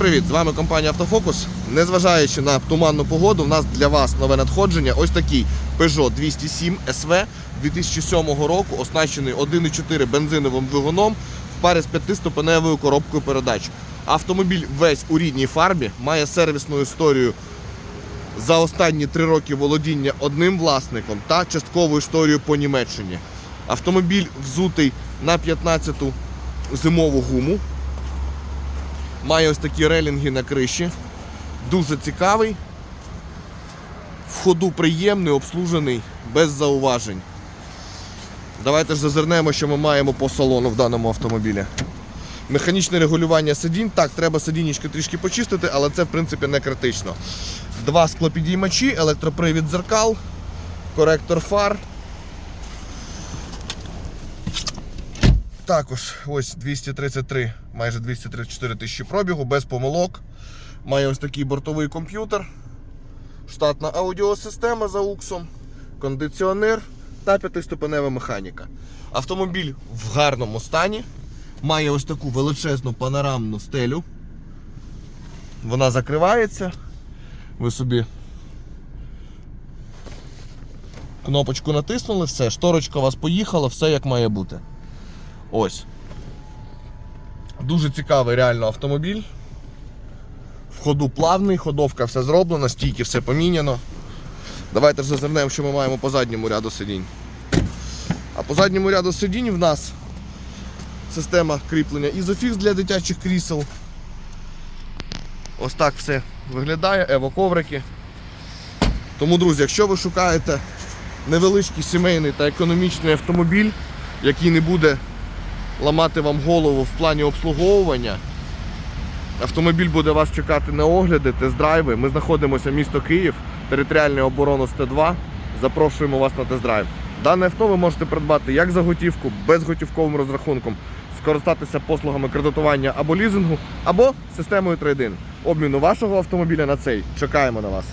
привіт! З вами компанія Автофокус. Незважаючи на туманну погоду, в нас для вас нове надходження. Ось такий Peugeot 207 SV 2007 року, оснащений 1,4 бензиновим двигуном в парі з 5-ступеневою коробкою передач. Автомобіль весь у рідній фарбі, має сервісну історію за останні три роки володіння одним власником та часткову історію по Німеччині. Автомобіль взутий на 15-ту зимову гуму. Має ось такі релінги на криші. Дуже цікавий. В ходу приємний, обслужений, без зауважень. Давайте ж зазирнемо, що ми маємо по салону в даному автомобілі. Механічне регулювання сидінь. Так, треба сидінечки трішки почистити, але це в принципі не критично. Два склопідіймачі, електропривід дзеркал, коректор фар. Також ось 233, майже 234 тисячі пробігу, без помилок. Має ось такий бортовий комп'ютер, штатна аудіосистема за уксом, кондиціонер та п'ятиступенева механіка. Автомобіль в гарному стані. Має ось таку величезну панорамну стелю. Вона закривається. Ви собі кнопочку натиснули, все, шторочка у вас поїхала, все як має бути. Ось. Дуже цікавий реально автомобіль. В ходу плавний, ходовка все зроблена, стійки все поміняно. Давайте зазирнемо, що ми маємо по задньому ряду сидінь. А по задньому ряду сидінь в нас система кріплення Isofix для дитячих крісел. Ось так все виглядає, ево-коврики. Тому, друзі, якщо ви шукаєте невеличкий сімейний та економічний автомобіль, який не буде ламати вам голову в плані обслуговування. Автомобіль буде вас чекати на огляди, тест-драйви. Ми знаходимося місто Київ, територіальний оборонос Т2. Запрошуємо вас на тест-драйв. Дане авто ви можете придбати як за готівку, безготівковим розрахунком, скористатися послугами кредитування або лізингу, або системою трейдин. Обміну вашого автомобіля на цей. Чекаємо на вас.